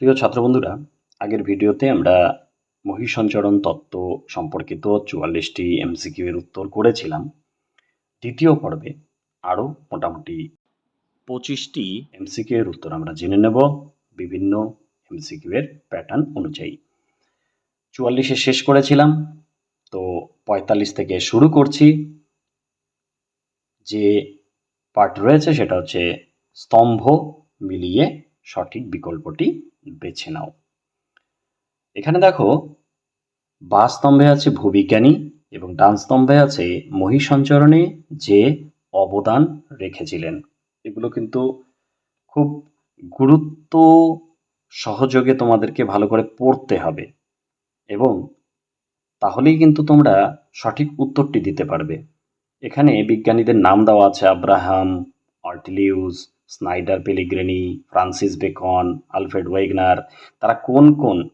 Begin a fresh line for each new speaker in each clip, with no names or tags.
প্রিয় ছাত্রবন্ধুরা আগের ভিডিওতে আমরা মহিষঞ্চরণ তত্ত্ব সম্পর্কিত চুয়াল্লিশটি এমসিকিউ এর উত্তর করেছিলাম। দ্বিতীয় পর্বে আরও মোটামুটি পঁচিশটি এমসিকিউ এর উত্তর আমরা জেনে নেব বিভিন্ন এমসিকিউ এর প্যাটার্ন অনুযায়ী। চুয়াল্লিশে শেষ করেছিলাম তো পঁয়তাল্লিশ থেকে শুরু করছি। যে পার্ট রয়েছে সেটা হচ্ছে স্তম্ভ মিলিয়ে সঠিক বিকল্পটি বেছে নাও। এখানে দেখো, বা স্তম্ভে আছে ভূবিজ্ঞানী এবং ডান স্তম্ভে আছে মহিষঞ্চরণে যে অবদান রেখেছিলেন। এগুলো কিন্তু খুব গুরুত্ব সহযোগে তোমাদেরকে ভালো করে পড়তে হবে এবং তাহলেই কিন্তু তোমরা সঠিক উত্তরটি দিতে পারবে। এখানে বিজ্ঞানীদের নাম দেওয়া আছে Abraham Ortelius Snider Pellegrini, Francis Bacon, Alfred Wegener, তারা কোন কোন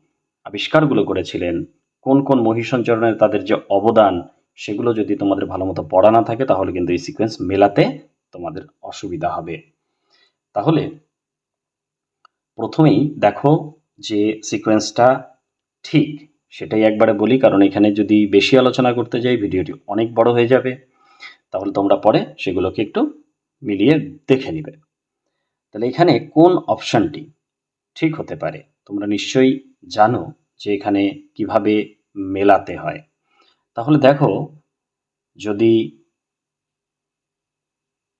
আবিষ্কারগুলো করেছিলেন? কোন কোন মহিষঞ্চরণের তাদের যে অবদান, সেগুলো যদি তোমাদের ভালো মতো পড়া না থাকে, তাহলে কিন্তু এই সিকোয়েন্স মেলাতে তোমাদের অসুবিধা হবে। তাহলে প্রথমেই দেখো যে সিকোয়েন্সটা ঠিক সেটাই একবারে বলি, কারণ এখানে যদি বেশি আলোচনা করতে যাই, ভিডিওটি অনেক বড় হয়ে যাবে। তাহলে তোমরা পরে সেগুলোকে একটু মিলিয়ে দেখে নিবে। তাহলে এখানে কোন অপশানটি? ঠিক হতে পারে। তোমরা নিশ্চয়ই জানো যে এখানে কীভাবে মেলাতে হয়। তাহলে দেখো, যদি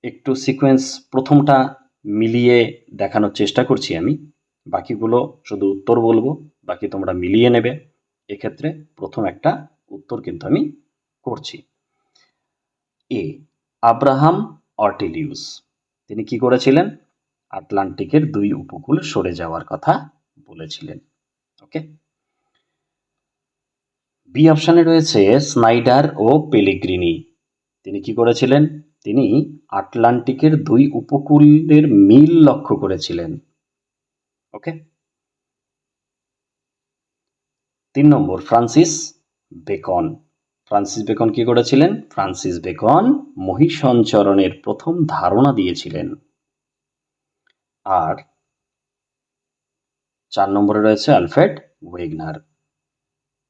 একটু সিকোয়েন্স প্রথমটা মিলিয়ে দেখানোর চেষ্টা করছি আমি, বাকিগুলো শুধু উত্তর বলব, বাকি তোমরা মিলিয়ে নেবে। এক্ষেত্রে প্রথম একটা উত্তর কিন্তু আমি করছি। এ, আব্রাহাম অর্টিলিউস, তিনি কি করেছিলেন? আটলান্টিকের দুই উপকূল সরে যাওয়ার কথা বলেছিলেন। ওকে বি অপশানে রয়েছে স্নাইডার ও পেলিগ্রিনি তিনি কি করেছিলেন? তিনি আটলান্টিকের দুই উপকূলের মিল লক্ষ্য করেছিলেন। ওকে তিন নম্বর ফ্রান্সিস বেকন ফ্রান্সিস বেকন কি করেছিলেন? ফ্রান্সিস বেকন মহিষঞ্চরণের প্রথম ধারণা দিয়েছিলেন। আর চার নম্বরে রয়েছে আলফ্রেড ওয়েগনার।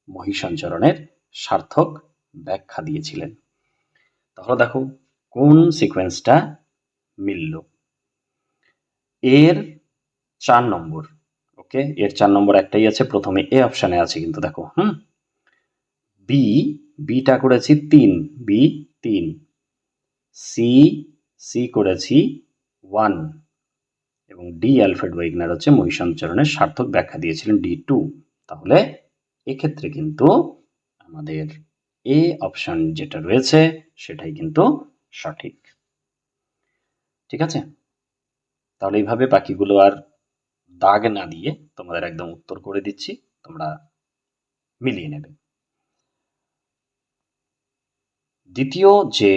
মহিষঞ্চরণের সার্থক ব্যাখ্যা দিয়েছিলেন। তাহলে দেখো, কোন সিকোয়েন্সটা মিলল? এর চার নম্বর ওকে এর চার নম্বর একটাই আছে, প্রথমে এ অপশানে আছে কিন্তু দেখো, হুম? বি বিটা করেছি তিন বি তিন সি সি করেছি ওয়ান এবং ডি অ্যালফ্রেড ওয়েগনার হচ্ছে মহিষাঞ্চরণের সার্থক ব্যাখ্যা দিয়েছিলেন ডি টু। তাহলে এক্ষেত্রে কিন্তু আমাদের এ অপশন যেটা রয়েছে সেটাই কিন্তু সঠিক। ঠিক আছে? তাহলে এইভাবে বাকিগুলো আর দাগ না দিয়ে তোমাদের একদম উত্তর করে দিচ্ছি, তোমরা মিলিয়ে নেবে। দ্বিতীয় যে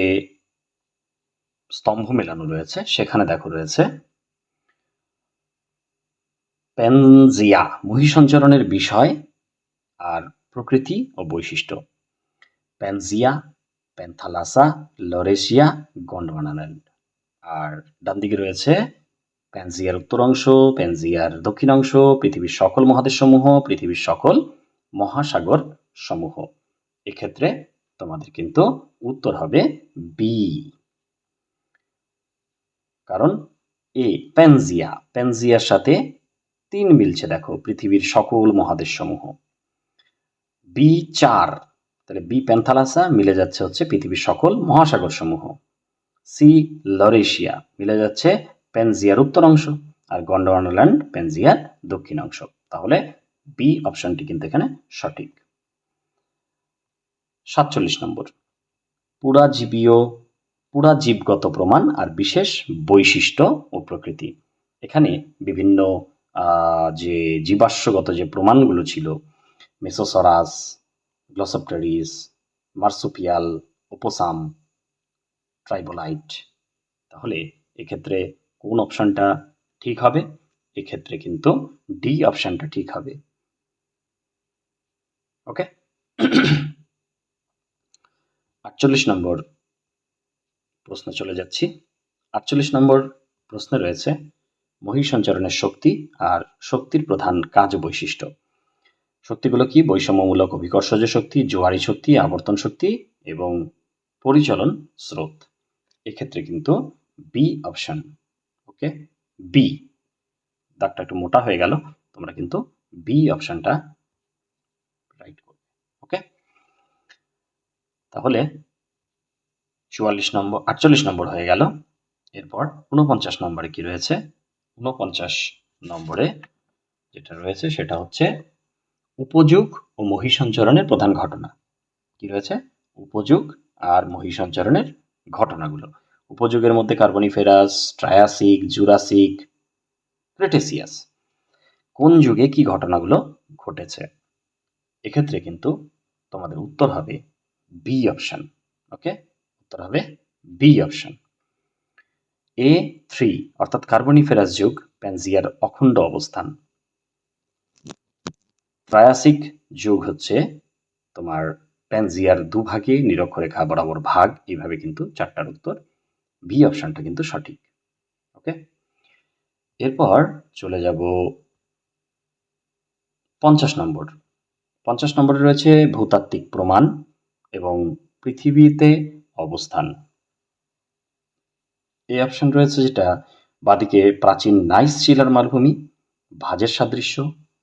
স্তম্ভ মেলানো রয়েছে, সেখানে দেখো রয়েছে পেনজিয়া মহিষঞ্চরণের বিষয় আর প্রকৃতি ও বৈশিষ্ট্য। প্যানজিয়া প্যান্থালাসা লরেশিয়া গন্ডওয়ানাল্যান্ড আর ডান দিকে রয়েছে প্যানজিয়ার উত্তর অংশ প্যানজিয়ার দক্ষিণ অংশ পৃথিবীর সকল মহাদেশ সমূহ পৃথিবীর সকল মহাসাগর সমূহ। এক্ষেত্রে তোমাদের কিন্তু উত্তর হবে বি কারণ এ প্যানজিয়া প্যানজিয়ার সাথে তিন মিলছে, দেখো, পৃথিবীর সকল মহাদেশ সমূহ বি চার, তাহলে বি প্যান্থালাসা, মিলে যাচ্ছে হচ্ছে পৃথিবীর সকল মহাসাগর সমূহ সি লরেশিয়া, মিলে যাচ্ছে পেনজিয়ার উত্তর অংশ আর গন্ডওয়ানাল্যান্ড পেনজিয়ার দক্ষিণ অংশ। তাহলে বি অপশনটি কিন্তু এখানে সঠিক। সাতচল্লিশ নম্বর পুরাজীবীয় পুরাজীবগত প্রমাণ আর বিশেষ বৈশিষ্ট্য ও প্রকৃতি। এখানে বিভিন্ন যে জীবাশ্মগত যে প্রমাণগুলো ছিল মেসোসরাস গ্লসপটারিস মার্সুপিয়াল ওপোসাম ট্রাইবোলাইট তাহলে এক্ষেত্রে কোন অপশানটা ঠিক হবে? এক্ষেত্রে কিন্তু ডি অপশানটা ঠিক হবে। ওকে আটচল্লিশ নম্বর প্রশ্ন চলে যাচ্ছি। আটচল্লিশ নম্বর প্রশ্নে রয়েছে মহিষঞ্চরণের শক্তি আর শক্তির প্রধান কাজ বৈশিষ্ট্য। শক্তিগুলো কি? বৈষম্যমূলক অভিকর্ষজ শক্তি, জোয়ারি শক্তি, আবর্তন শক্তি এবং পরিচলন স্রোত। এক্ষেত্রে কিন্তু বি অপশন ওকে বি দাগটা একটু মোটা হয়ে গেল, তোমরা কিন্তু বি অপশনটা রাইট করবে ওকে তাহলে চুয়াল্লিশ নম্বর, আটচল্লিশ নম্বর হয়ে গেল। এরপর উনপঞ্চাশ নম্বরে কি রয়েছে? উনপঞ্চাশ নম্বরে যেটা রয়েছে সেটা হচ্ছে উপযোগ ও মহিষঞ্চরণের প্রধান ঘটনা। কি রয়েছে? উপযোগ আর মহিষঞ্চরণের ঘটনাগুলো। উপযোগের মধ্যে কার্বনিফেরাস, ট্রায়াসিক, জুরাসিক, ক্রেটেসিয়াস। কোন যুগে কি ঘটনাগুলো ঘটেছে? এক্ষেত্রে কিন্তু তোমাদের উত্তর হবে বি অপশন, ওকে? উত্তর হবে বি অপশন। এ থ্রি অর্থাৎ কার্বনিফেরাস যুগ প্যানজিয়ার অখণ্ড অবস্থান। ট্রায়াসিক যুগ হচ্ছে তোমার প্যানজিয়ার দুভাগে নিরক্ষরেখা বরাবর ভাগ, এইভাবে কিন্তু চারটার উত্তর। বি অপশনটা কিন্তু সঠিক ওকে এরপর চলে যাব পঞ্চাশ নম্বর। পঞ্চাশ নম্বরে রয়েছে ভূতাত্ত্বিক প্রমাণ এবং পৃথিবীতে অবস্থান। এই অপশন রয়েছে যেটা বাদিকে প্রাচীন নাইস শিলার মালভূমি ভাজের সাদৃশ্য,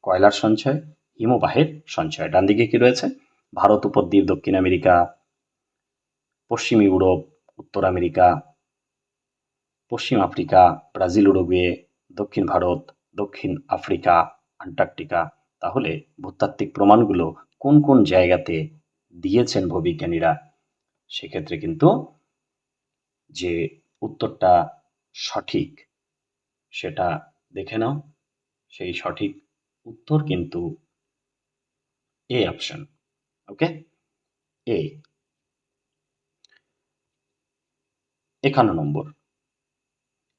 কয়লার সঞ্চয়, হিমবাহের সঞ্চয়। ডান দিকে কি রয়েছে? ভারত উপদ্বীপ, দক্ষিণ আমেরিকা, পশ্চিম ইউরোপ, উত্তর আমেরিকা, পশ্চিম আফ্রিকা, ব্রাজিল, উরুগুয়ে, দক্ষিণ ভারত, দক্ষিণ আফ্রিকা, আন্টার্কটিকা। তাহলে ভূতাত্ত্বিক প্রমাণগুলো কোন কোন জায়গাতে দিয়েছেন ভূবিজ্ঞানীরা? সেক্ষেত্রে কিন্তু যে উত্তরটা সঠিক। সেটা দেখে নাও। সেই সঠিক উত্তর কিন্তু এ অপশন ওকে এ একান্ন নম্বর।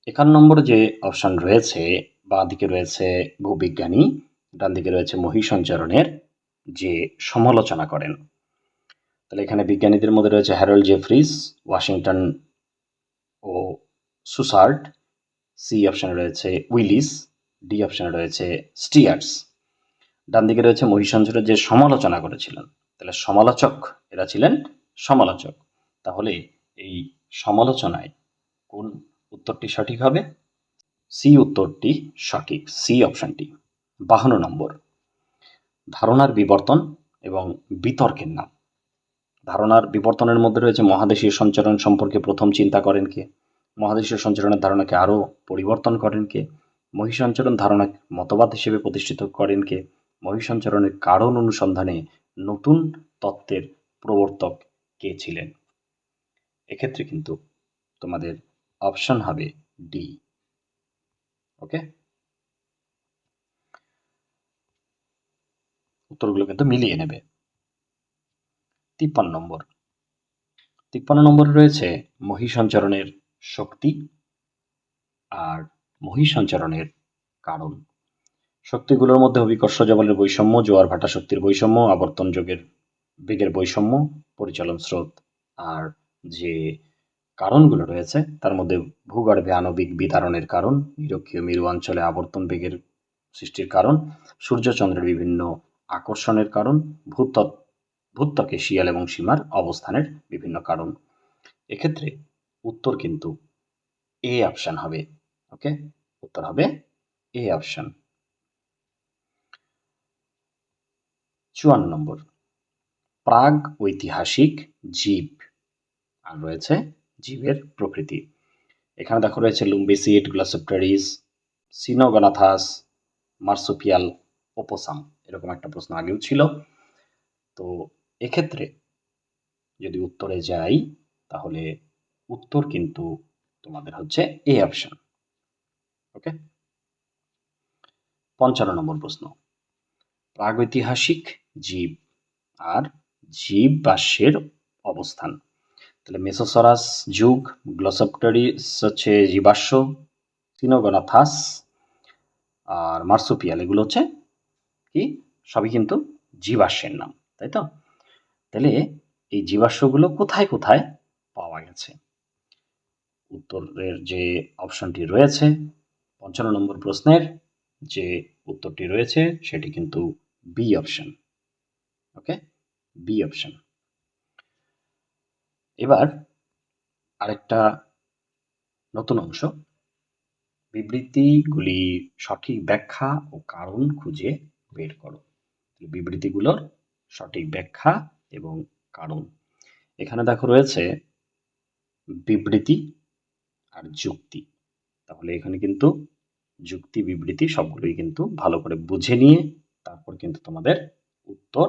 একান্ন নম্বর যে অপশন রয়েছে, বাঁ দিকে রয়েছে ভূবিজ্ঞানী, ডান দিকে রয়েছে মহিসঞ্চরণের যে সমালোচনা করেন। তাহলে এখানে বিজ্ঞানীদের মধ্যে রয়েছে হ্যারল্ড জেফ্রিস ওয়াশিংটন ও সুসার্ড সি অপশানে রয়েছে উইলিস ডি অপশানে রয়েছে স্টিয়ার্স ডান দিকে রয়েছে মহিষঞ্চরের যে সমালোচনা করেছিলেন, তাহলে সমালোচক, এরা ছিলেন সমালোচক। তাহলে এই সমালোচনায় কোন উত্তরটি সঠিক হবে? সি উত্তরটি সঠিক সি অপশানটি বাহান্ন নম্বর। ধারণার বিবর্তন এবং বিতর্কের নাম। ধারণার বিবর্তনের মধ্যে রয়েছে মহাদেশীয় সঞ্চারণ সম্পর্কে প্রথম চিন্তা করেন কে? মহাদেশীয় সঞ্চারণের ধারণাকে আরও পরিবর্তন করেন কে? মহিষঞ্চরণ ধারণা মতবাদ হিসেবে প্রতিষ্ঠিত করেন কে? মহিষঞ্চরণের কারণ অনুসন্ধানে নতুন তত্ত্বের প্রবর্তক কে ছিলেন? এক্ষেত্রে কিন্তু তোমাদের অপশন হবে ডি ওকে? উত্তরগুলো কিন্তু মিলিয়ে নেবে। তিপ্পান্ন নম্বর। তিপ্পান্ন নম্বরে রয়েছে মহিষঞ্চরণের শক্তি আর মহিষঞ্চরণের কারণ। শক্তিগুলোর মধ্যে অভিকর্ষ জবলের বৈষম্য, জোয়ার ভাটা শক্তির বৈষম্য, আবর্তন যোগের বেগের বৈষম্য, পরিচালন স্রোত আর যে কারণগুলো রয়েছে, তার মধ্যে ভূগর্ভে আণবিক বিতারণের কারণ, নিরক্ষীয় মেরু অঞ্চলে আবর্তন বেগের সৃষ্টির কারণ সূর্যচন্দ্রের বিভিন্ন আকর্ষণের কারণ, ভূতত্ত্ব ভূত্বকে শিয়াল এবং সীমার অবস্থানের বিভিন্ন কারণ। এক্ষেত্রে উত্তর কিন্তু এ অপশন হবে, ওকে? উত্তর হবে এ অপশান। চুয়ান্ন নম্বর। প্রাগ ঐতিহাসিক জীব। আর রয়েছে জীবের প্রকৃতি। এখানে দেখো রয়েছে লুম্বিসিট গ্লাসোপ্টারিস, সিনোগনাথাস, মার্সোপিয়াল ওপোসাম এরকম একটা প্রশ্ন আগেও ছিল। তো এক্ষেত্রে যদি উত্তরে যাই, তাহলে উত্তর কিন্তু তোমাদের হচ্ছে এ অপশন ওকে পঞ্চান্ন নম্বর প্রশ্ন। প্রাগৈতিহাসিক জীব আর জীব বাষ্যের অবস্থান। তাহলে মেসোসরাস যুগ, গ্লসপ্টারিস হচ্ছে জীবাশ্ম সিনোগনাথাস আর মার্সোপিয়াল, এগুলো হচ্ছে কি? সবই কিন্তু জীবাশ্মের নাম, তাই তো? তাহলে এই জীবাশ্মগুলো কোথায় কোথায় পাওয়া গেছে? উত্তরের যে অপশনটি রয়েছে, পঞ্চান্ন নম্বর প্রশ্নের যে উত্তরটি রয়েছে, সেটি কিন্তু B option okay B option এবার আরেকটা নতুন অংশ। বিবৃতিগুলি সঠিক ব্যাখ্যা ও কারণ খুঁজে বের করো। বিবৃতিগুলোর সঠিক ব্যাখ্যা এবং কারণ। এখানে দেখো রয়েছে বিবৃতি আর যুক্তি। তাহলে এখানে কিন্তু যুক্তি, বিবৃতি সবগুলোই কিন্তু ভালো করে বুঝে নিয়ে তারপর কিন্তু তোমাদের উত্তর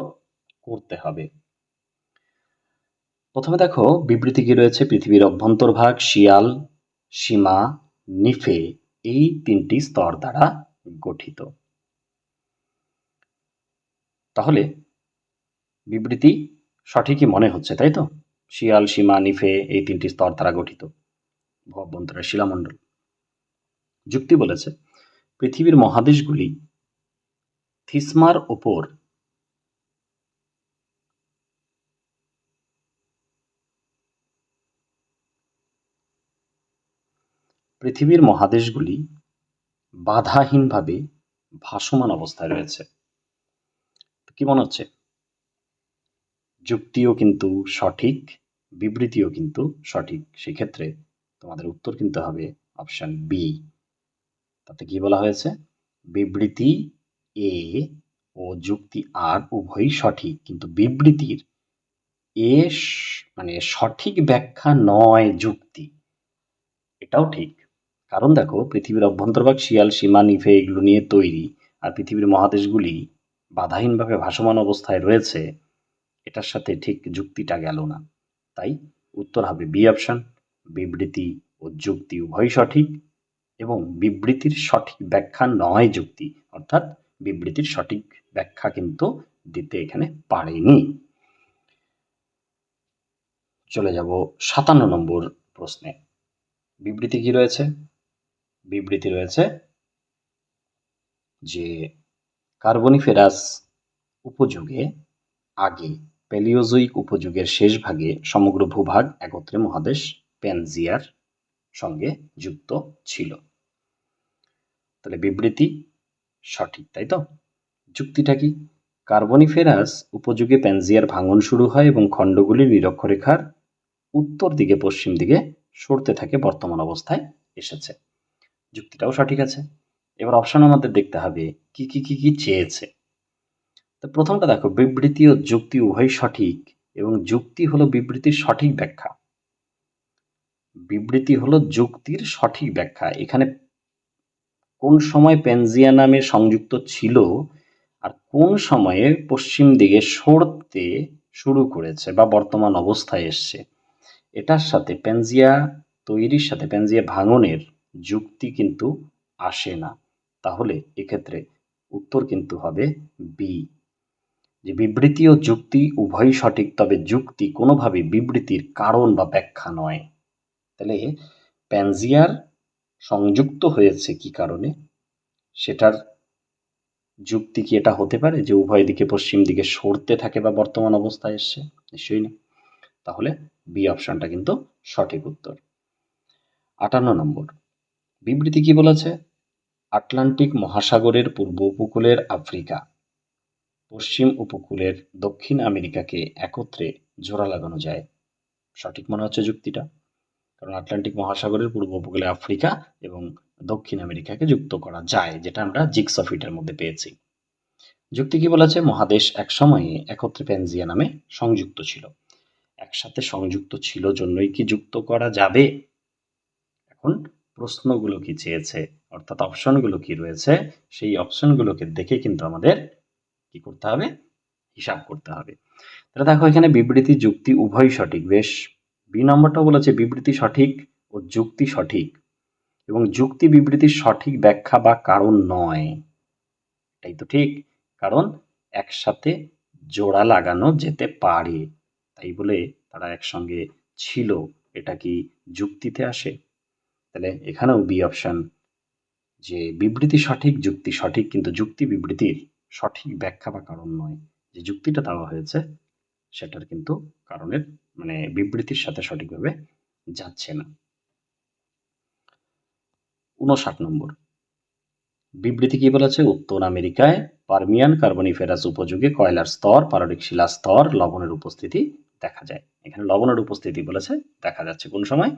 করতে হবে। প্রথমে দেখো বিবৃতি কি রয়েছে? পৃথিবীর অভ্যন্তরভাগ শিয়াল, সীমা, নিফে এই তিনটি স্তর দ্বারা গঠিত। তাহলে বিবৃতি সঠিকই মনে হচ্ছে, তাই তো? শিয়াল, সীমা, নিফে এই তিনটি স্তর দ্বারা গঠিত। অভ্যন্তরের শিলামণ্ডল। যুক্তি বলেছে, পৃথিবীর মহাদেশগুলি থিসমার ওপর পৃথিবীর মহাদেশগুলি বাধাহীনভাবে ভাসমান অবস্থায় রয়েছে। কি মনে হচ্ছে? যুক্তিও কিন্তু সঠিক, বিবৃতিও কিন্তু সঠিক। সেক্ষেত্রে তোমাদের উত্তর কিন্তু হবে অপশান বি তাতে কি বলা হয়েছে? বিবৃতি এ ও যুক্তি আর উভয়ই সঠিক, কিন্তু বিবৃতির এ মানে সঠিক ব্যাখ্যা নয় যুক্তি। এটাও ঠিক। কারণ দেখো, পৃথিবীর অভ্যন্তরভাগ শিয়াল, সীমা, নিফে এগুলো নিয়ে তৈরি, আর পৃথিবীর মহাদেশগুলি বাধাহীনভাবে ভাসমান অবস্থায় রয়েছে। এটার সাথে ঠিক যুক্তিটা গেল না। তাই উত্তর হবে বি অপশন, বিবৃতি ও যুক্তি উভয়ই সঠিক এবং বিবৃতির সঠিক ব্যাখ্যা নয় যুক্তি। অর্থাৎ বিবৃতির সঠিক ব্যাখ্যা কিন্তু দিতে এখানে পারেনি। চলে যাব সাতান্ন নম্বর প্রশ্নে। বিবৃতি কি রয়েছে? বিবৃতি রয়েছে যে কার্বনিফেরাস উপযোগে আগে প্যালিওজোইক উপযুগের শেষ ভাগে সমগ্র ভূভাগ একত্রে মহাদেশ প্যানজিয়ার সঙ্গে যুক্ত ছিল। তাহলে বিবৃতি সঠিক, তাই তো? যুক্তিটা কি? কার্বনিফেরাস উপযুগে প্যানজিয়ার ভাঙন শুরু হয় এবং খণ্ডগুলি নিরক্ষরেখার উত্তর দিকে, পশ্চিম দিকে সরতে থাকে বর্তমান অবস্থায় এসেছে। যুক্তিটাও সঠিক আছে। এবার অপশন আমাদের দেখতে হবে, কি কি কি কি চেয়েছে? তো প্রথমটা দেখো, বিবৃতি ও যুক্তি উভয় সঠিক এবং যুক্তি হলো বিবৃতির সঠিক ব্যাখ্যা। বিবৃতি হলো যুক্তির সঠিক ব্যাখ্যা। এখানে কোন সময় পেনজিয়া নামে সংযুক্ত ছিল আর কোন সময়ে পশ্চিম দিকে সরতে শুরু করেছে বা বর্তমান অবস্থায় এসছে। এটার সাথে পেনজিয়া তৈরির সাথে, পেনজিয়া ভাঙনের যুক্তি কিন্তু আসে না। তাহলে এক্ষেত্রে উত্তর কিন্তু হবে বি। যে বিবৃতি ও যুক্তি উভয়ই সঠিক, তবে যুক্তি কোনোভাবে বিবৃতির কারণ বা ব্যাখ্যা নয়। তাহলে প্যানজিয়ার সংযুক্ত হয়েছে কি কারণে? সেটার যুক্তি কি এটা হতে পারে যে উভয় দিকে পশ্চিম দিকে সরতে থাকে বা বর্তমান অবস্থায় এসছে? নিশ্চয়ই না। তাহলে বি অপশনটা কিন্তু সঠিক উত্তর। আটান্ন নম্বর। বিবৃতি কি বলেছে? আটলান্টিক মহাসাগরের পূর্ব উপকূলের আফ্রিকা। পশ্চিম উপকূলের দক্ষিণ আমেরিকাকে একত্রে জোড়া লাগানো যায়। সঠিক মনে হচ্ছে যুক্তিটা? কারণ আটলান্টিক মহাসাগরের পূর্ব উপকূলে আফ্রিকা এবং দক্ষিণ আমেরিকাকে যুক্ত করা যায়, যেটা আমরা জিক্স জিক্সফিটের মধ্যে পেয়েছি। যুক্তি কি বলেছে? মহাদেশ এক সময়ে একত্রে প্যানজিয়া নামে সংযুক্ত ছিল। একসাথে সংযুক্ত ছিল জন্যই কি যুক্ত করা যাবে? এখন প্রশ্নগুলো কি চেয়েছে? অর্থাৎ অপশনগুলো কি রয়েছে? সেই অপশনগুলোকে দেখে কিন্তু আমাদের কি করতে হবে? হিসাব করতে হবে। তাহলে দেখো এখানে বিবৃতি, যুক্তি উভয় সঠিক। বেশ বি নম্বরটাও বলেছে বিবৃতি সঠিক ও যুক্তি সঠিক। এবং যুক্তি, বিবৃতির সঠিক ব্যাখ্যা বা কারণ নয়। এটাই তো ঠিক। কারণ একসাথে জোড়া লাগানো যেতে পারে। তাই বলে তারা একসঙ্গে ছিল। এটা কি যুক্তিতে আসে? তাহলে এখানেও বি অপশন যে বিবৃতি সঠিক, যুক্তি সঠিক, কিন্তু যুক্তি, বিবৃতির সঠিক ব্যাখ্যা বা কারণ নয়। যে যুক্তিটা দেওয়া হয়েছে, সেটার কিন্তু কারণের মানে বিবৃতির সাথে সঠিকভাবে যাচ্ছে না। উনষাট নম্বর। বিবৃতি কি বলেছে? উত্তর আমেরিকায় পারমিয়ান কার্বনিফেরাস উপযোগে কয়লার স্তর পারলিক শিলা স্তর, লবণের উপস্থিতি দেখা যায়। এখানে লবণের উপস্থিতি বলেছে, দেখা যাচ্ছে কোন সময়?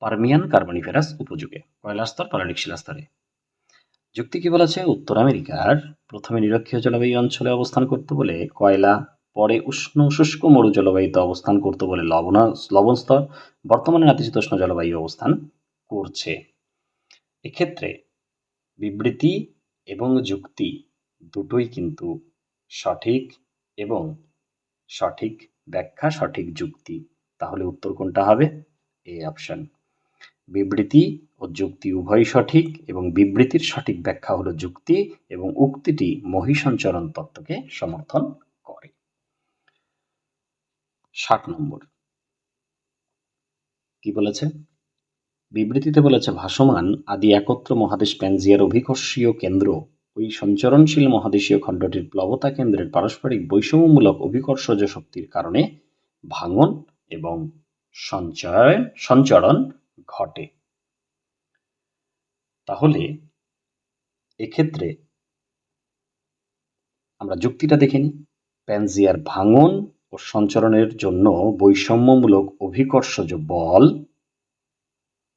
পারমিয়ান কার্বনিফেরাস উপযোগে। কয়লার স্তর পারলিক শিলা স্তরে। যুক্তি কি বলেছে? উত্তর আমেরিকার প্রথমে নিরক্ষীয় জলবায়ু অঞ্চলে অবস্থান করতে বলে কয়লা, পরে উষ্ণ শুষ্ক মরু জলবায়ুতে অবস্থান করতে বলে লবণ লবণ স্তর, বর্তমানে নাতিশীতোষ্ণ জলবায়ু অবস্থান করছে। এক্ষেত্রে বিবৃতি এবং যুক্তি দুটোই কিন্তু সঠিক এবং সঠিক ব্যাখ্যা, সঠিক যুক্তি। তাহলে উত্তর কোনটা হবে? A option. বিবৃতি ও যুক্তি উভয়ই সঠিক এবং বিবৃতির সঠিক ব্যাখ্যা হলো যুক্তি এবং উক্তিটি মহিসঞ্চরণ তত্ত্বকে সমর্থন করে। ষাট নম্বর। কি বলেছে? বিবৃতিতে বলেছে, ভাসমান আদি একত্র মহাদেশ প্যানজিয়ার অভিকর্ষীয় কেন্দ্র ওই সঞ্চরণশীল মহাদেশীয় খণ্ডটির প্লবতা কেন্দ্রের পারস্পরিক বৈষম্যমূলক অভিকর্ষজ শক্তির কারণে ভাঙন এবং সঞ্চয়ন সঞ্চরণ ঘটে। তাহলে এক্ষেত্রে আমরা যুক্তিটা দেখে নিই। প্যানজিয়ার ভাঙন ও সঞ্চরণের জন্য বৈষম্যমূলক অভিকর্ষজ বল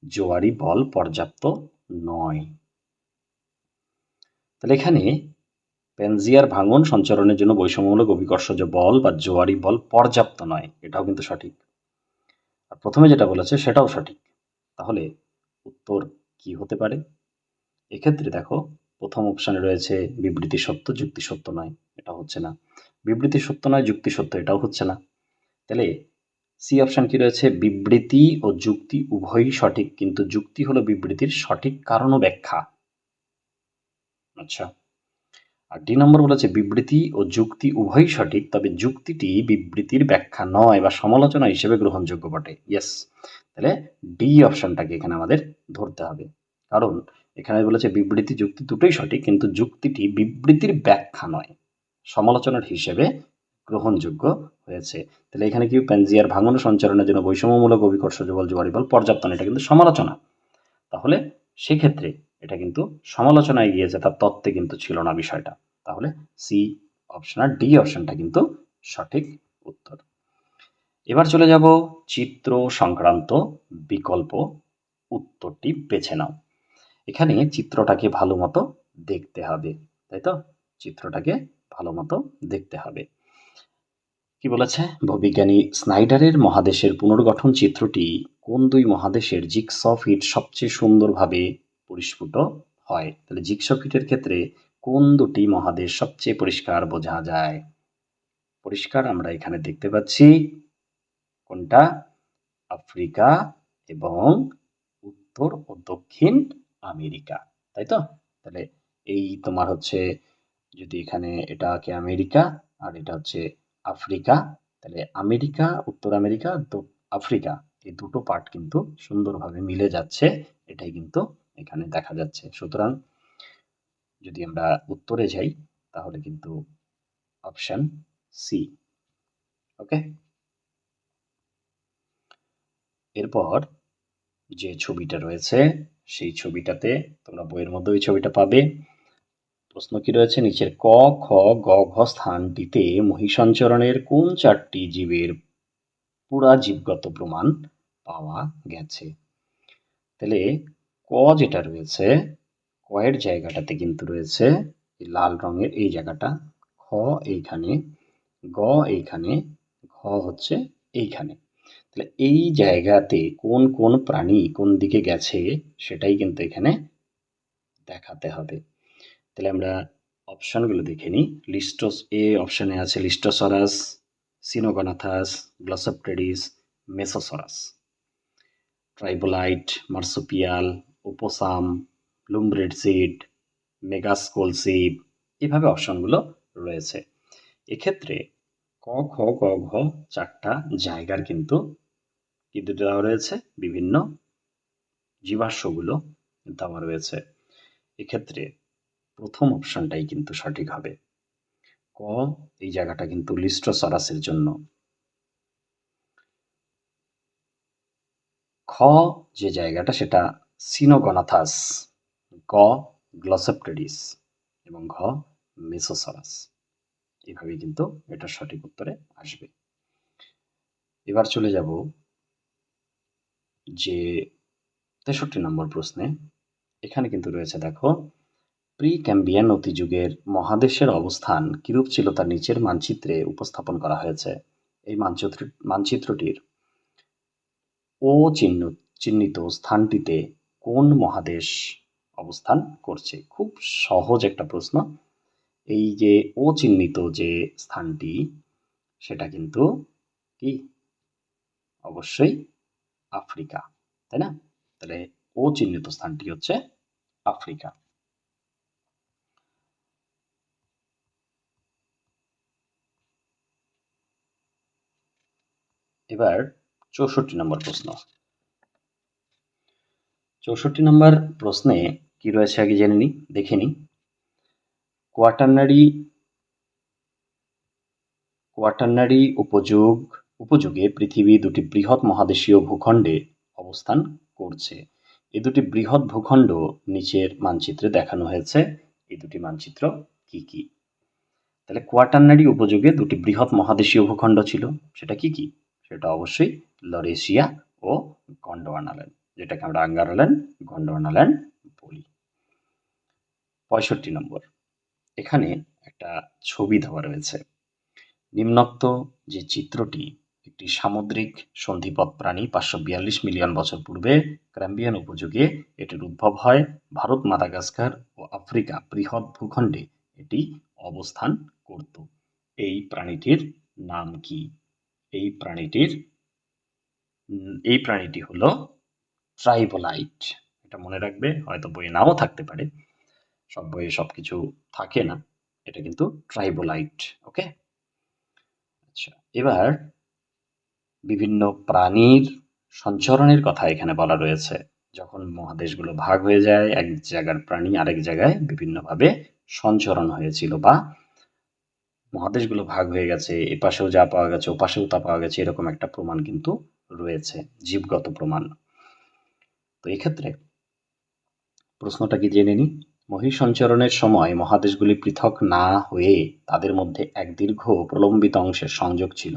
জোয়ারি বল পর্যাপ্ত নয়। তাহলে এখানে প্যানজিয়ার ভাঙন সঞ্চারণের জন্য বৈষম্যমূলক অভিকর্ষজ বল বা জোয়ারি বল পর্যাপ্ত নয়, এটাও কিন্তু সঠিক। আর প্রথমে যেটা বলেছে সেটাও সঠিক। তাহলে উত্তর কি হতে পারে? এক্ষেত্রে দেখো, প্রথম অপশানে রয়েছে বিবৃতি সত্য, যুক্তি সত্য নয়। এটা হচ্ছে না। বিবৃতি সত্য নয়, যুক্তি সত্য এটাও হচ্ছে না। তাহলে সি অপশান কি রয়েছে? বিবৃতি ও যুক্তি উভয়ই সঠিক, কিন্তু যুক্তি হলো বিবৃতির সঠিক কারণ ও ব্যাখ্যা। আচ্ছা। আর ডি নম্বর বলেছে, বিবৃতি ও যুক্তি উভয়ই সঠিক, তবে যুক্তিটি বিবৃতির ব্যাখ্যা নয় বা সমালোচনা হিসেবে গ্রহণযোগ্য বটে। ইয়েস তাহলে ডি অপশনটাকে এখানে আমাদের ধরতে হবে। কারণ এখানে বলেছে, বিবৃতি, যুক্তি দুটোই সঠিক, কিন্তু যুক্তিটি বিবৃতির ব্যাখ্যা নয়, সমালোচনার হিসেবে গ্রহণযোগ্য হয়েছে। তাহলে এখানে কি প্যানজিয়ার ভাঙন সঞ্চালনের জন্য বৈষম্যমূলক অভিকর্ষ বল জোয়ারি বল পর্যাপ্ত এটা কিন্তু সমালোচনা। তাহলে সেক্ষেত্রে এটা কিন্তু সমালোচনায় গিয়েছে, তার তত্ত্বে কিন্তু ছিল না বিষয়টা। তাহলে সি অপশন আর ডি অপশনটা কিন্তু সঠিক উত্তর। এবার চলে যাব চিত্র সংক্রান্ত বিকল্প উত্তরটি বেছে নাও। এখানে চিত্রটাকে ভালো মতো দেখতে হবে, তাই তো? চিত্রটাকে ভালো মতো দেখতে হবে। কি বলেছে? ভূবিজ্ঞানী স্নাইডারের মহাদেশের পুনর্গঠন চিত্রটি কোন দুই মহাদেশের জিক্স ফিট সবচেয়ে সুন্দরভাবে পরিস্ফুট হয়। তাহলে জিক্স ফিটের ক্ষেত্রে কোন দুটি মহাদেশ সবচেয়ে পরিষ্কার বোঝা যায়? পরিষ্কার আমরা এখানে দেখতে পাচ্ছি। কোনটা? আফ্রিকা এবং উত্তর ও দক্ষিণ আমেরিকা। তাই তো? তাহলে এই তোমার হচ্ছে যদি এখানে এটাকে আমেরিকা আর এটা হচ্ছে আফ্রিকা, তাহলে আমেরিকা, উত্তর আমেরিকা আফ্রিকা, এই দুটো পার্ট কিন্তু সুন্দরভাবে মিলে যাচ্ছে। এটাই কিন্তু এখানে দেখা যাচ্ছে। সুতরাং যদি আমরা উত্তরে যাই, তাহলে কিন্তু অপশন সি ওকে এরপর যে ছবিটা রয়েছে, সেই ছবিটাতে তোমরা বইয়ের মধ্যে ওই ছবিটা পাবে। প্রশ্ন কি রয়েছে? নিচের ক, খ, গ, ঘ স্থানটিতে মহিষঞ্চরণের কোন চারটি জীবের পুরা জীবগত প্রমাণ পাওয়া গেছে? তাহলে ক যেটা রয়েছে কয়ের জায়গাটাতে কিন্তু রয়েছে লাল রঙের এই জায়গাটা খ এইখানে, গ এইখানে, ঘ হচ্ছে এইখানে। তাহলে এই জায়গাতে কোন কোন প্রাণী কোন দিকে গেছে সেটাই কিন্তু এখানে দেখাতে হবে। তাহলে আমরা অপশানগুলো দেখে নিই। লিস্টোস এ অপশানে আছে লিস্টোসরাস, সিনোগনাথাস, গ্লসপটেরিস, মেসোসরাস। ট্রাইবোলাইট, মার্সোপিয়াল ওপোসাম মেগাস্কোল মেগাস্কোলসিভ এভাবে অপশনগুলো রয়েছে। এক্ষেত্রে ক খ গ, ঘ চারটা জায়গার কিন্তু কিন্তু দেওয়া রয়েছে, বিভিন্ন জীবাশ্মগুলো দেওয়া রয়েছে। এক্ষেত্রে প্রথম অপশনটাই কিন্তু সঠিক হবে। ক, এই জায়গাটা কিন্তু লিস্টোসরাসের জন্য। খ, যে জায়গাটা সেটা সিনোগনাথাস, গ গ্লসেপ্টেডিস এবং ঘ মেসোসরাস। এইভাবে কিন্তু এটা সঠিক উত্তরে আসবে। এবার চলে যাব যে তেষট্টি নম্বর প্রশ্নে। এখানে কিন্তু রয়েছে, দেখো প্রি ক্যাম্বিয়ান অতিযুগের মহাদেশের অবস্থান কিরূপ ছিল তার নিচের মানচিত্রে উপস্থাপন করা হয়েছে। এই মানচিত্র, মানচিত্রটির ও চিহ্ন, চিহ্নিত স্থানটিতে কোন মহাদেশ অবস্থান করছে? খুব সহজ একটা প্রশ্ন। এই যে ও চিহ্নিত যে স্থানটি, সেটা কিন্তু কি? অবশ্যই আফ্রিকা, তাই না? তাহলে ও চিহ্নিত স্থানটি হচ্ছে আফ্রিকা। এবার চৌষট্টি নম্বর প্রশ্ন। চৌষট্টি নম্বর প্রশ্নে কি রয়েছে আগে জেনে নি দেখে নি কোয়াটার্নারি কোয়াটার্নারি উপযোগ, উপযোগে পৃথিবী দুটি বৃহৎ মহাদেশীয় ভূখণ্ডে অবস্থান করছে। এই দুটি বৃহৎ ভূখণ্ড নিচের মানচিত্রে দেখানো হয়েছে। এই দুটি মানচিত্র কি কি? তাহলে কোয়াটার্নারি উপযোগে দুটি বৃহৎ মহাদেশীয় ভূখণ্ড ছিল, সেটা কি কি? সেটা অবশ্যই লরেশিয়া ও গন্ডোয়ানাল্যান্ড যেটাকে আমরা আঙ্গারাল্যান্ড গন্ডোয়ানাল্যান্ড বলি। পঁয়ষট্টি নম্বর। এখানে একটা ছবি দেওয়া রয়েছে। নিম্নোক্ত যে চিত্রটি, একটি সামুদ্রিক সন্ধিপথ প্রাণী পাঁচশো বিয়াল্লিশ মিলিয়ন বছর পূর্বে ক্রাম্বিয়ান উপযোগে এটির উদ্ভব হয় ভারত, মাদাগাস্কার ও আফ্রিকা বৃহৎ ভূখণ্ডে এটি অবস্থান করত। এই প্রাণীটির নাম কি? এই প্রাণীটির, এই প্রাণীটি হলো ট্রাইবোলাইট, এটা মনে রাখবে, হয়তো বইয়ে নাও থাকতে পারে। সব বইয়ে সব কিছু থাকে না, এটা কিন্তু ট্রাইবোলাইট, ওকে? আচ্ছা এবার বিভিন্ন প্রাণীর সঞ্চরণের কথা এখানে বলা রয়েছে। যখন মহাদেশগুলো ভাগ হয়ে যায়, এক জায়গার প্রাণী আরেক জায়গায় বিভিন্নভাবে সঞ্চরণ হয়েছিল বা মহাদেশগুলো ভাগ হয়ে গেছে, এপাশেও যা পাওয়া গেছে, ওপাশেও তা পাওয়া গেছে, এরকম একটা প্রমাণ কিন্তু রয়েছে, জীবগত প্রমাণ। তো এক্ষেত্রে প্রশ্নটা কি জেনে নি? মহিসঞ্চরণের সময় মহাদেশগুলি পৃথক না হয়ে তাদের মধ্যে এক দীর্ঘ প্রলম্বিত অংশের সংযোগ ছিল।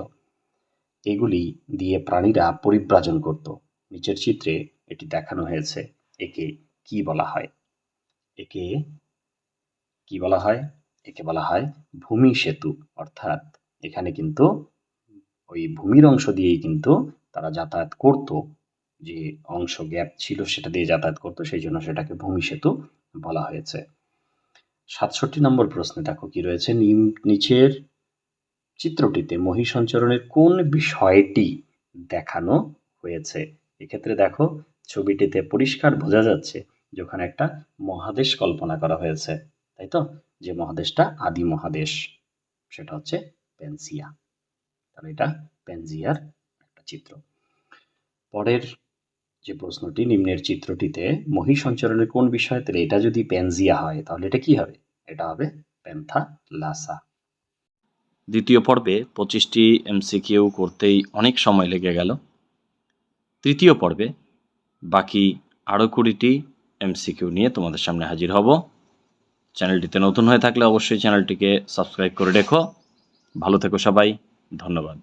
এগুলি দিয়ে প্রাণীরা পরিব্রাজন করত। নিচের চিত্রে এটি দেখানো হয়েছে। একে কি বলা হয়? একে কি বলা হয়? একে বলা হয় ভূমি সেতু। অর্থাৎ এখানে কিন্তু ওই ভূমির অংশ দিয়েই কিন্তু তারা যাতায়াত করত। যে অংশ গ্যাপ ছিল সেটা দিয়ে যাতায়াত করতো, সেই জন্য সেটাকে ভূমি সেতু বলা হয়েছে। সাতষট্টি নম্বর প্রশ্নে দেখো কি রয়েছে? নিচের চিত্রটিতে মহিসঞ্চরণের কোন বিষয়টি দেখানো হয়েছে? এক্ষেত্রে দেখো, ছবিটিতে পরিষ্কার বোঝা যাচ্ছে যে ওখানে একটা মহাদেশ কল্পনা করা হয়েছে, তাই তো? যে মহাদেশটা আদি মহাদেশ, সেটা হচ্ছে পেনসিয়া। তাহলে এটা পেনজিয়ার একটা চিত্র। পরের যে প্রশ্নটি নিম্নের চিত্রটিতে, মহিসঞ্চরণের কোন বিষয়? তাহলে এটা যদি প্যানজিয়া হয়, তাহলে এটা কি হবে? এটা হবে প্যান্থা লাসা
দ্বিতীয় পর্বে পঁচিশটি এমসিকিউ করতেই অনেক সময় লেগে গেল। তৃতীয় পর্বে বাকি আরও কুড়িটি এমসিকিউ নিয়ে তোমাদের সামনে হাজির হব। চ্যানেলটিতে নতুন হয়ে থাকলে অবশ্যই চ্যানেলটিকে সাবস্ক্রাইব করে রেখো। ভালো থেকো সবাই, ধন্যবাদ।